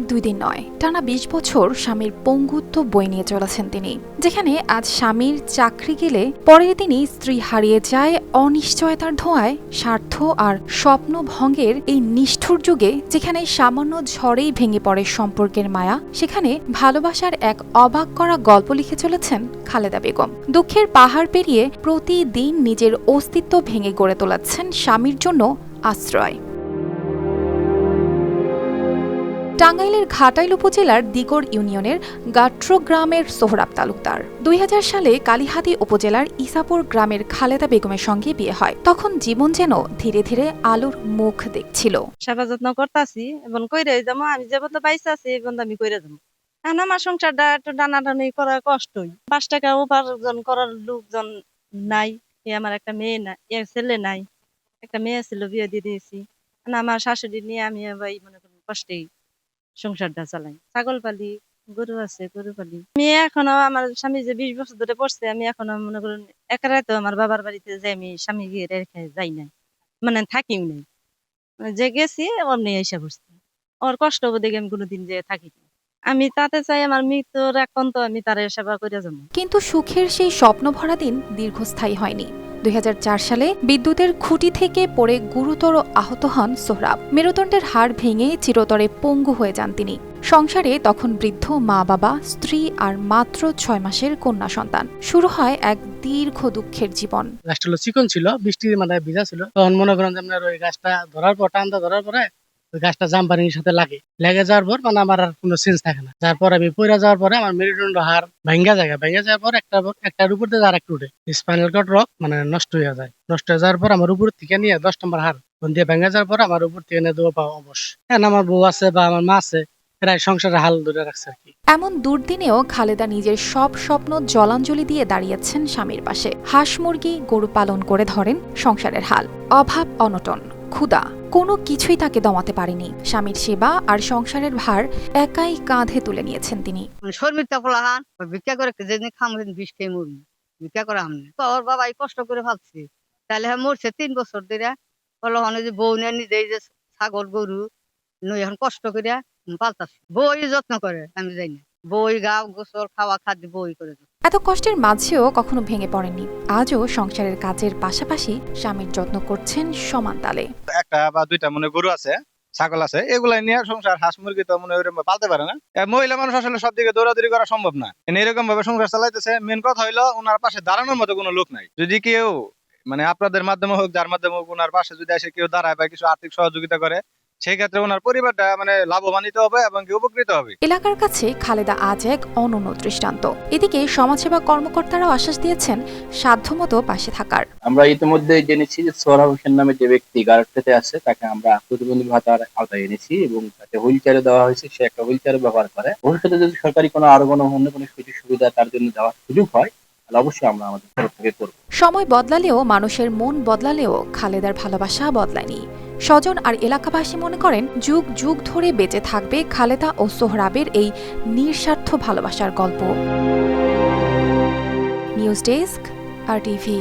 এক দুই দিন নয়, টানা বিশ বছর স্বামীর পঙ্গুত্ব বই নিয়ে চলেছেন তিনি, যেখানে আজ স্বামীর চাকরি গেলে পরের দিনই স্ত্রী হারিয়ে যায় অনিশ্চয়তার ধোঁয়ায়, স্বার্থ আর স্বপ্ন ভঙ্গের এই নিষ্ঠুর যুগে যেখানে সামান্য ঝড়েই ভেঙে পড়ে সম্পর্কের মায়া, সেখানে ভালোবাসার এক অবাক করা গল্প লিখে চলেছেন খালেদা বেগম। দুঃখের পাহাড় পেরিয়ে প্রতিদিন নিজের অস্তিত্ব ভেঙে গড়ে তোলাচ্ছেন স্বামীর জন্য আশ্রয়। টাঙ্গাইলের ঘাটাইল উপজেলার দিগড় ইউনিয়নের গাট্র গ্রামের সোহরাব তালুকদার। দুই সালে কালিহাতি উপজেলার ইসাপুর গ্রামের খালেদা বেগমের সঙ্গে বিয়ে হয়। তখন জীবন যেন ধীরে ধীরে আলোর মুখ দেখছিল। সেবা যত্ন করতাছি এবং কইরে যাব আমি যে বন্ধু পাইছে আছি, এই আমি কইরে যাব এখন আমার সংসারটা একটু টানাটানি করা কষ্টই। পাঁচ টাকা উপার্জন করার লোকজন নাই, এ আমার একটা মেয়ে না এ ছেলে নাই। একটা মেয়ে ছিল, বিয়ে দিয়ে দিয়েছি। আমার শাশুড়ি নিয়ে আমি মনে করেন কষ্টেই সংসারটা চালাই। ছাগল পালি গরু আছে গরু পালি। আমি এখনও আমার স্বামী যে বিশ বছর ধরে পড়ছে আমি এখনও মনে করেন একারাই তো আমার বাবার বাড়িতে যে আমি স্বামী গিয়ে রেখে যাই নাই। মানে থাকিও নাই। মানে যে গেছি অমনি এসে বসছি ওর কষ্ট হবে দেখে আমি কোনোদিন যে থাকি না। আমি তাতে চাই আমার মৃত্যুর এক পর্যন্ত আমি তার সেবা করে যাব। কিন্তু সুখের সেই স্বপ্ন ভরা দিন দীর্ঘস্থায়ী হয়নি। দুই সালে বিদ্যুতের খুঁটি থেকে পড়ে গুরুতর আহত হন সোহরাব। মেরুদণ্ডের হাড় ভেঙে চিরতরে পঙ্গু হয়ে যান তিনি। সংসারে তখন বৃদ্ধ মা বাবা, স্ত্রী আর মাত্র ছয় মাসের কন্যা সন্তান। শুরু হয় এক দীর্ঘ দুঃখের জীবন। গাছটা চিকন ছিল, বৃষ্টির মাথায় ভিজা ছিল। তখন মনে করেন যে আমরা ওই গাছটা ধরার পর, টানটা ধরার পরে গাছটা জাম্পারির সাথে লাগে। লেগে যাওয়ার পর মানে আমার আর কোনো সেন্স থাকে না। যারপর আমি পড়ে যাওয়ার পরে আমার মেরুদণ্ড হার ভাঙ্গা যায় ভাঙ্গা যাওয়ার পর একটা একটার উপর দিয়ে আর একটা উঠে। স্পাইনাল কট রক মানে নষ্ট হয়ে যায়। নষ্ট হয়ে যাওয়ার পর আমার উপর থেকে নিয়ে দশ নম্বর হার দিয়ে ভেঙে যাওয়ার পর আমার উপর থেকে নিয়ে দেবো পাওয়া অবশ্য হ্যাঁ আমার বউ আছে বা আমার মা আছে, প্রায় সংসারের হাল ধরে রাখছে আর কি। এমন দুর্দিনেও খালেদা নিজের সব স্বপ্ন জলাঞ্জলি দিয়ে দাঁড়িয়েছেন স্বামীর পাশে। হাঁস মুরগি গরু পালন করে ধরেন সংসারের হাল। অভাব অনটন। ক্ষুদা কোনো কিছুই তাকে দমাতে পারেনি। স্বামীর সেবা আর সংসারের ভার একাই কাঁধে তুলে নিয়েছেন তিনি। মানে শর্মিতা ভিক্ষা করে যেদিন বিষ খেয়ে মরবি। ভিক্ষা করে ওর বাবা কষ্ট করে ভাবছি, তাহলে হ্যাঁ মরছে তিন বছর ধরে। বলো হনে যে বউ নিয়ে নিজেই যে ছাগল, গরু নই এখন কষ্ট করে পাল্টাছি বই যত্ন করে, আমি যাই না। বই গাও গোসল, খাওয়া, খাদ্য বই করে। এত কষ্টের মাঝেও কখনো ভেঙে পড়েননি। আজও সংসারের কাজের পাশাপাশি স্বামীর যত্ন করছেন সমান তালে। একটা বা দুইটা মনে গরু আছে, ছাগল আছে এগুলা নিয়ে সংসার, হাঁস মুরগি তো মনে ওইরকম পালতে পারে না। মহিলা মানুষ আসলে সব দিকে দৌড়াদৌড়ি করা সম্ভব না। এরকম ভাবে সংসার চালাইতেছে মেন কথা হইল ওনার পাশে দাঁড়ানোর মতো কোনো লোক নাই। যদি কেউ মানে আপনাদের মাধ্যমে হোক, যার মাধ্যমে হোক ওনার পাশে যদি এসে কেউ দাঁড়ায় বা কিছু আর্থিক সহযোগিতা করে সেই ক্ষেত্রে ওনার পরিবারটা মানে লাভবানিত হবে এবং কি উপকৃত হবে। এলাকার কাছে খালেদা আজ এক অনন্য দৃষ্টান্ত। এদিকে সমাজসেবা কর্মকর্তারাও আশ্বাস দিয়েছেন সাধ্যমতো পাশে থাকার। আমরা ইতিমধ্যে জেনেছি যে সোহরাব হোসেন নামে যে ব্যক্তি আছে তাকে আমরা প্রতিবন্ধী ভাতার আওতায় এনেছি এবং তাকে হুইল চেয়ারে দেওয়া হয়েছে। সে একটা হুইল চেয়ার ব্যবহার করে। ভবিষ্যতে যদি সরকারি কোনো আরও কোনো অন্য কোনো সুযোগ সুবিধা তার জন্য দেওয়ার সুযোগ হয় অবশ্যই আমরা আমাদের তরফ থেকে করব। সময় বদলালেও মানুষের মন বদলালেও খালেদার ভালোবাসা বদলায়নি। স্বজন আর এলাকাবাসী মনে করেন, যুগ যুগ ধরে বেঁচে থাকবে খালেদা ও সোহরাবের এই নিঃস্বার্থ ভালোবাসার গল্প। News desk, R TV.